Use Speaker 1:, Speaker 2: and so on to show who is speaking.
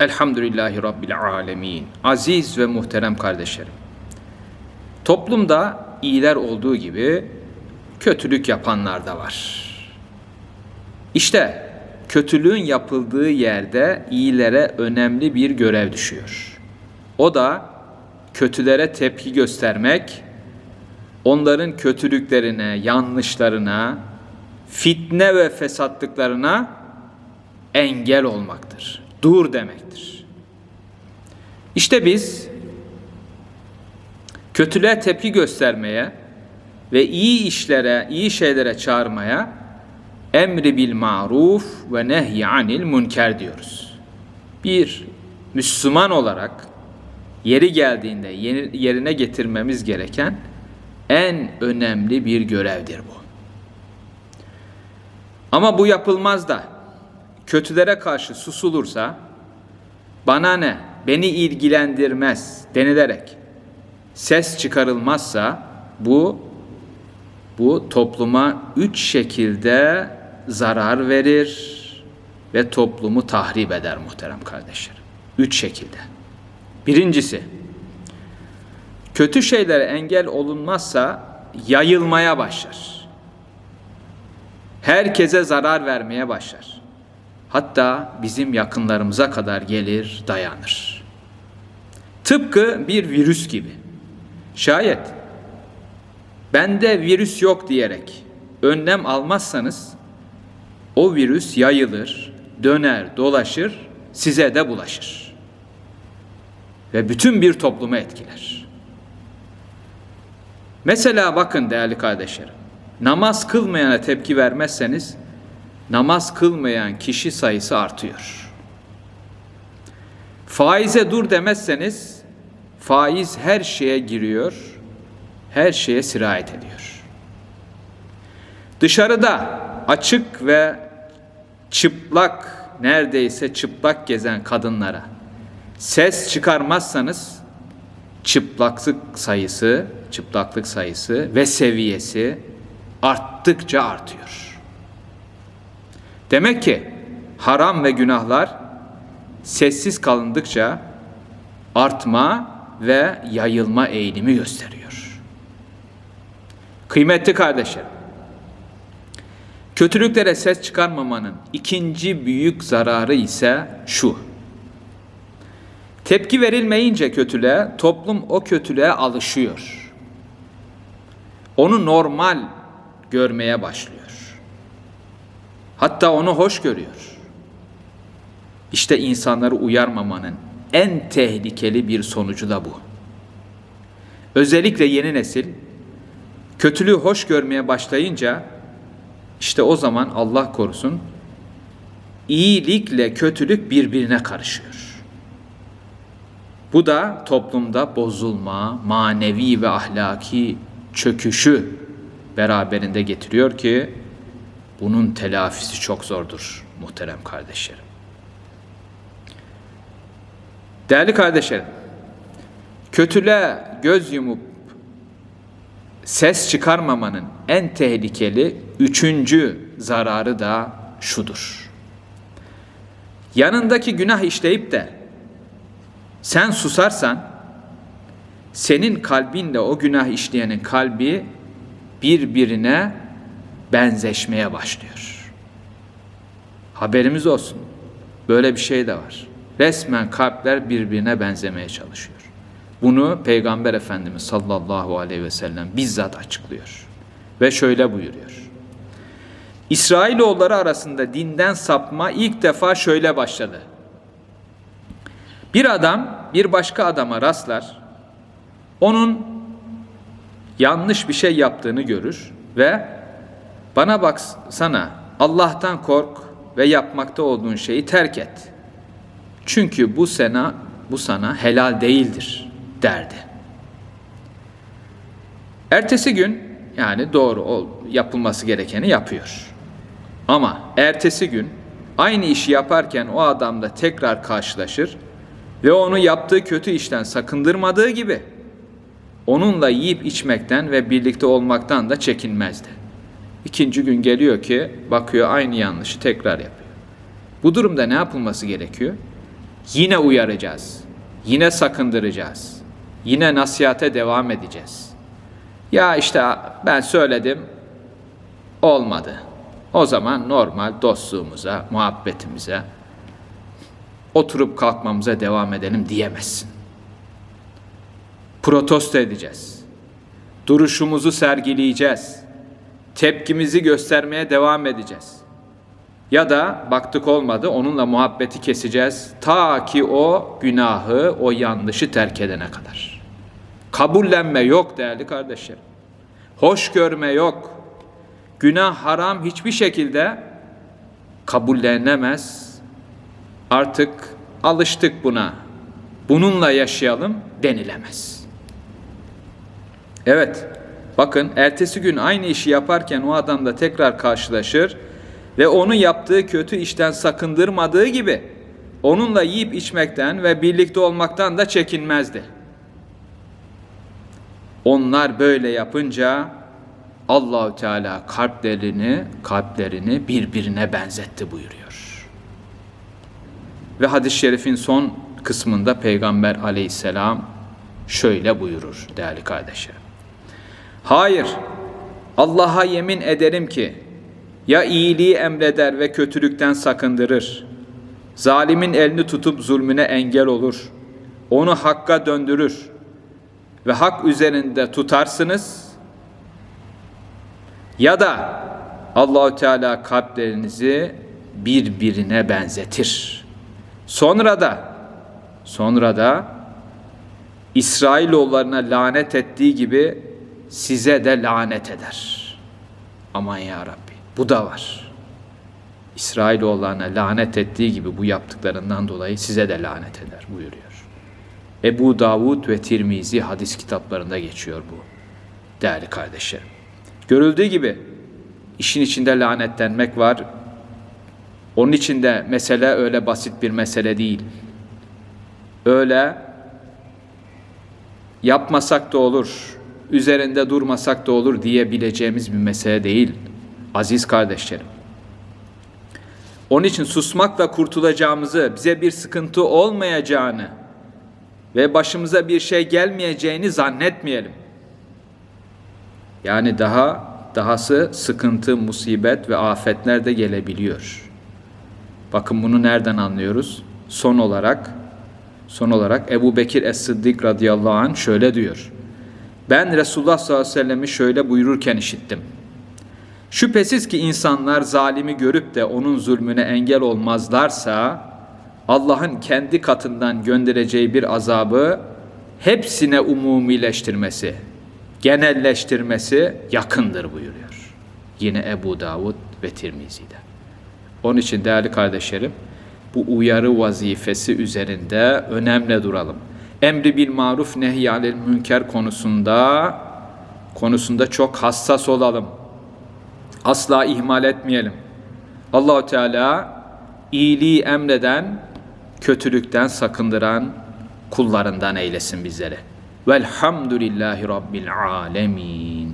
Speaker 1: Elhamdülillahi Rabbil Alemin. Aziz ve muhterem kardeşlerim. Toplumda iyiler olduğu gibi kötülük yapanlar da var. İşte kötülüğün yapıldığı yerde iyilere önemli bir görev düşüyor. O da kötülere tepki göstermek, onların kötülüklerine, yanlışlarına, fitne ve fesatlıklarına engel olmaktır. Dur demektir. İşte biz kötülüğe tepki göstermeye ve iyi işlere, iyi şeylere çağırmaya emri bil maruf ve nehy anil münker diyoruz. Bir Müslüman olarak yeri geldiğinde yerine getirmemiz gereken en önemli bir görevdir bu. Ama bu yapılmaz da kötülere karşı susulursa bana ne, beni ilgilendirmez denilerek ses çıkarılmazsa bu bu topluma üç şekilde zarar verir ve toplumu tahrip eder muhterem kardeşlerim. Üç şekilde. Birincisi, kötü şeylere engel olunmazsa yayılmaya başlar. Herkese zarar vermeye başlar. Hatta bizim yakınlarımıza kadar gelir, dayanır. Tıpkı bir virüs gibi. Şayet bende virüs yok diyerek önlem almazsanız o virüs yayılır, döner, dolaşır, size de bulaşır. Ve bütün bir toplumu etkiler. Mesela bakın değerli kardeşlerim, namaz kılmayana tepki vermezseniz namaz kılmayan kişi sayısı artıyor. Faize dur demezseniz faiz her şeye giriyor, her şeye sirayet ediyor. Dışarıda açık ve çıplak, neredeyse çıplak gezen kadınlara ses çıkarmazsanız çıplaklık sayısı, çıplaklık sayısı ve seviyesi arttıkça artıyor. Demek ki haram ve günahlar sessiz kalındıkça artma ve yayılma eğilimi gösteriyor. Kıymetli kardeşlerim, kötülüklere ses çıkarmamanın ikinci büyük zararı ise şu. Tepki verilmeyince kötülüğe, toplum o kötülüğe alışıyor. Onu normal görmeye başlıyor. Hatta onu hoş görüyor. İşte insanları uyarmamanın en tehlikeli bir sonucu da bu. Özellikle yeni nesil kötülüğü hoş görmeye başlayınca işte o zaman Allah korusun iyilikle kötülük birbirine karışıyor. Bu da toplumda bozulma, manevi ve ahlaki çöküşü beraberinde getiriyor ki bunun telafisi çok zordur muhterem kardeşlerim. Değerli kardeşlerim, kötülüğe göz yumup ses çıkarmamanın en tehlikeli üçüncü zararı da şudur. Yanındaki günah işleyip de sen susarsan senin kalbinle o günah işleyenin kalbi birbirine benzeşmeye başlıyor. Haberimiz olsun. Böyle bir şey de var. Resmen kalpler birbirine benzemeye çalışıyor. Bunu Peygamber Efendimiz sallallahu aleyhi ve sellem bizzat açıklıyor. Ve şöyle buyuruyor. İsrailoğulları arasında dinden sapma ilk defa şöyle başladı. Bir adam bir başka adama rastlar, onun yanlış bir şey yaptığını görür ve bana baksana Allah'tan kork ve yapmakta olduğun şeyi terk et. Çünkü bu sana bu sana helal değildir derdi. Ertesi gün yani doğru ol, yapılması gerekeni yapıyor. Ama ertesi gün aynı işi yaparken o adamla tekrar karşılaşır ve onu yaptığı kötü işten sakındırmadığı gibi onunla yiyip içmekten ve birlikte olmaktan da çekinmezdi. İkinci gün geliyor ki bakıyor aynı yanlışı tekrar yapıyor. Bu durumda ne yapılması gerekiyor? Yine uyaracağız. Yine sakındıracağız. Yine nasihate devam edeceğiz. Ya işte ben söyledim, olmadı. O zaman normal dostluğumuza, muhabbetimize, oturup kalkmamıza devam edelim diyemezsin. Protesto edeceğiz. Duruşumuzu sergileyeceğiz. Tepkimizi göstermeye devam edeceğiz. Ya da baktık olmadı onunla muhabbeti keseceğiz ta ki o günahı, o yanlışı terk edene kadar. Kabullenme yok değerli kardeşlerim. Hoş görme yok. Günah haram hiçbir şekilde kabullenemez. Artık alıştık buna. Bununla yaşayalım denilemez. Evet. Bakın ertesi gün aynı işi yaparken o adam da tekrar karşılaşır ve onu yaptığı kötü işten sakındırmadığı gibi onunla yiyip içmekten ve birlikte olmaktan da çekinmezdi. Onlar böyle yapınca Allahü Teala kalplerini kalplerini birbirine benzetti buyuruyor. Ve hadis-i şerifin son kısmında Peygamber aleyhisselam şöyle buyurur değerli kardeşlerim. Hayır, Allah'a yemin ederim ki ya iyiliği emreder ve kötülükten sakındırır. Zalimin elini tutup zulmüne engel olur. Onu hakka döndürür ve hak üzerinde tutarsınız ya da Allahü Teala kalplerinizi birbirine benzetir. Sonra da sonra da İsrailoğullarına lanet ettiği gibi size de lanet eder. Aman ya Rabbi bu da var. İsrailoğullarına lanet ettiği gibi bu yaptıklarından dolayı size de lanet eder buyuruyor. Ebu Davud ve Tirmizi hadis kitaplarında geçiyor bu. Değerli kardeşlerim. Görüldüğü gibi işin içinde lanetlenmek var. Onun içinde mesele öyle basit bir mesele değil. Öyle yapmasak da olur, üzerinde durmasak da olur diyebileceğimiz bir mesele değil. Aziz kardeşlerim. Onun için susmakla kurtulacağımızı, bize bir sıkıntı olmayacağını ve başımıza bir şey gelmeyeceğini zannetmeyelim. Yani daha dahası sıkıntı, musibet ve afetler de gelebiliyor. Bakın bunu nereden anlıyoruz? Son olarak son olarak Ebu Bekir Es-Sıddık radıyallahu anh şöyle diyor. Ben Resulullah sallallahu aleyhi ve sellem'i şöyle buyururken işittim. Şüphesiz ki insanlar zalimi görüp de onun zulmüne engel olmazlarsa Allah'ın kendi katından göndereceği bir azabı hepsine umumileştirmesi, genelleştirmesi yakındır buyuruyor. Yine Ebu Davud ve Tirmizi'de. Onun için değerli kardeşlerim, bu uyarı vazifesi üzerinde önemli duralım. Emri bil maruf nehyalil münker konusunda konusunda çok hassas olalım. Asla ihmal etmeyelim. Allahu Teala iyiliği emreden, kötülükten sakındıran kullarından eylesin bizleri. Velhamdülillahi Rabbil alemin.